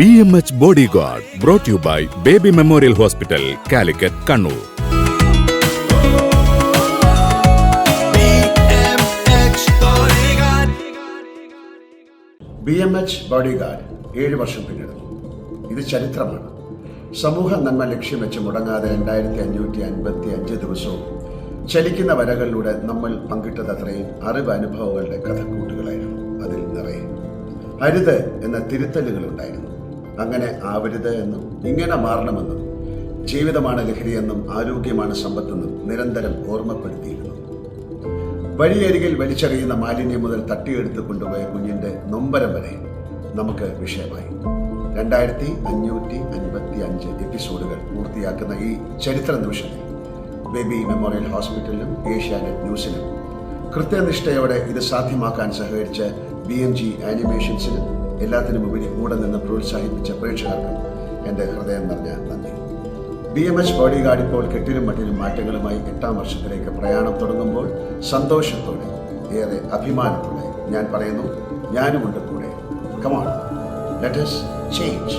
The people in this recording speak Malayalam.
B M H bodyguard brought you by Baby Memorial Hospital Calicut Kannur B M H bodyguard ഏഴ് വർഷം പിന്നിടുന്നു. ഇത് ചരിത്രമാണ്. സമൂഹ നന്മ ലക്ഷ്യം വെച്ച് മുടങ്ങാതെ രണ്ടായിരത്തി അഞ്ഞൂറ്റി അൻപത്തി അഞ്ച് ദിവസവും ചലിക്കുന്ന വരകളിലൂടെ നമ്മൾ പങ്കിട്ടത് അത്രയും അറിവ് അനുഭവങ്ങളുടെ കഥക്കൂട്ടുകളായിരുന്നു. അതിൽ നിറയെ. അരുത് എന്ന തിരുത്തലുകൾ ഉണ്ടായിരുന്നു അങ്ങനെ ആവരുത് എന്നും ഇങ്ങനെ മാറണമെന്നും ജീവിതമാണ് ലഹരിയെന്നും ആരോഗ്യമാണ് സമ്പത്തെന്നും നിരന്തരം ഓർമ്മപ്പെടുത്തിയിരുന്നു. വഴിയരികിൽ വലിച്ചെറിയുന്ന മാലിന്യം മുതൽ തട്ടിയെടുത്ത് കൊണ്ടുപോയ കുഞ്ഞിന്റെ നൊമ്പരം വരെ നമുക്ക് വിഷയമായി. രണ്ടായിരത്തി അഞ്ഞൂറ്റി അൻപത്തി അഞ്ച് എപ്പിസോഡുകൾ പൂർത്തിയാക്കുന്ന ഈ ചരിത്ര നിമിഷത്തിൽ ബേബി മെമ്മോറിയൽ ഹോസ്പിറ്റലിലും ഏഷ്യാനെറ്റ് ന്യൂസിലും കൃത്യനിഷ്ഠയോടെ ഇത് സാധ്യമാക്കാൻ സഹകരിച്ച ബി എം ജി ആനിമേഷൻസിനും എല്ലാത്തിനും ഉപരി കൂടെ നിന്ന് പ്രോത്സാഹിപ്പിച്ച പ്രേക്ഷകർക്കും എന്റെ ഹൃദയം നിറഞ്ഞ നന്ദി. B M H body guard ഇപ്പോൾ കെട്ടിലും മട്ടിലും മാറ്റങ്ങളുമായി എട്ടാം വർഷത്തിലേക്ക് പ്രയാണം തുടങ്ങുമ്പോൾ സന്തോഷത്തോടെ ഏറെ അഭിമാനത്തോടെ ഞാൻ പറയുന്നു ഞാനുമുണ്ട് കൂടെ. Come on let us change